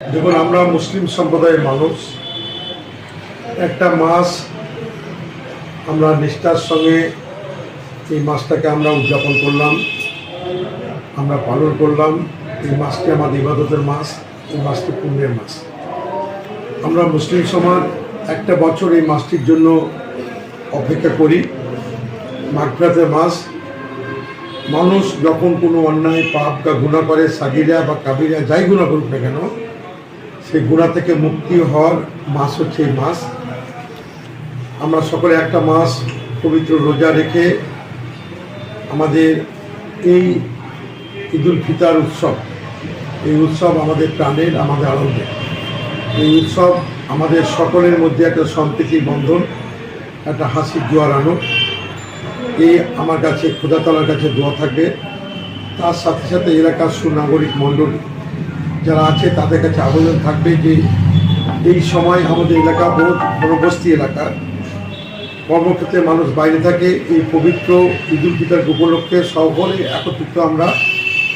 দেখুন, আমরা মুসলিম সম্প্রদায়ের মানুষ। একটা মাস আমরা নিষ্ঠার সঙ্গে এই মাসটাকে আমরা উদযাপন করলাম, আমরা পালন করলাম। এই মাসটি আমাদের ইবাদতের মাস, এই মাসটি পুণ্যের মাস। আমরা মুসলিম সমাজ একটা বছর এই মাসটির জন্য অপেক্ষা করি। মাগফিরাতের মাস, মানুষ যখন কোনো অন্যায়, পাপ বা গুণা করে, সাগিরা বা কাবিরা, যাই গুণা করুক না কেন সেই গুণা থেকে মুক্তি হওয়ার মাস হচ্ছে এই মাস। আমরা সকলে একটা মাস পবিত্র রোজা রেখে আমাদের এই ঈদুল ফিতার উৎসব, এই উৎসব আমাদের প্রাণের, আমাদের আনন্দের। এই উৎসব আমাদের সকলের মধ্যে একটা সম্প্রীতির বন্ধন, একটা হাসির জোয়ার আনুক। এই আমার কাছে, খোদাতলার কাছে দোয়া থাকবে। তার সাথে সাথে এলাকার সুনাগরিক মণ্ডলী যারা আছে, তাদের কাছে আবেদন থাকবে যে এই সময় আমাদের এলাকা বহু বনবস্তি এলাকা। কর্মক্ষেত্রে মানুষ বাইরে থাকে, এই পবিত্র ঈদ উল ফিতর উপলক্ষে সকলে একত্রিত আমরা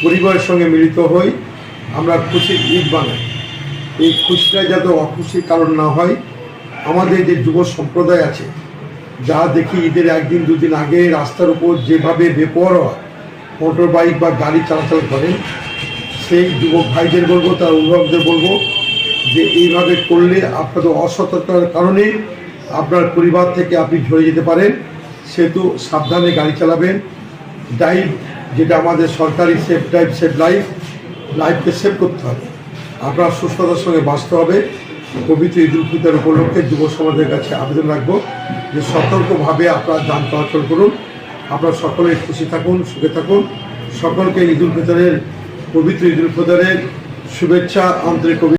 পরিবারের সঙ্গে মিলিত হই, আমরা খুশি ঈদ বানাই। এই খুশিটা যাতে অখুশির কারণ না হয়, আমাদের যে যুব সম্প্রদায় আছে, যা দেখি ঈদের একদিন, দুদিন আগে রাস্তার উপর যেভাবে বেপরোয়া মোটর বাইক বা গাড়ি চলাচল করেন সেই যুবক ভাইদের বলব, তার অভিভাবকদের বলব যে এইভাবে করলে আপনাদের অসতর্কতার কারণে আপনার পরিবার থেকে আপনি ঝরে যেতে পারেন। সেহেতু সাবধানে গাড়ি চালাবেন। ড্রাইভ যেটা আমাদের সরকারি সেফ ড্রাইভ সেফ লাইফ লাইফকে সেভ করতে হবে। আপনার সুস্থতার সঙ্গে বাঁচতে হবে। পবিত্র ঈদ উল ফিতর উপলক্ষে যুব সমাজের কাছে আবেদন রাখব যে সতর্কভাবে আপনার যান চলাচল করুন। আপনারা সকলে খুশি থাকুন, সুখে থাকুন। সকলকে ঈদ উল ফিতরের পবিত্র ঈদ উল ফিতরের শুভেচ্ছা আন্তরিক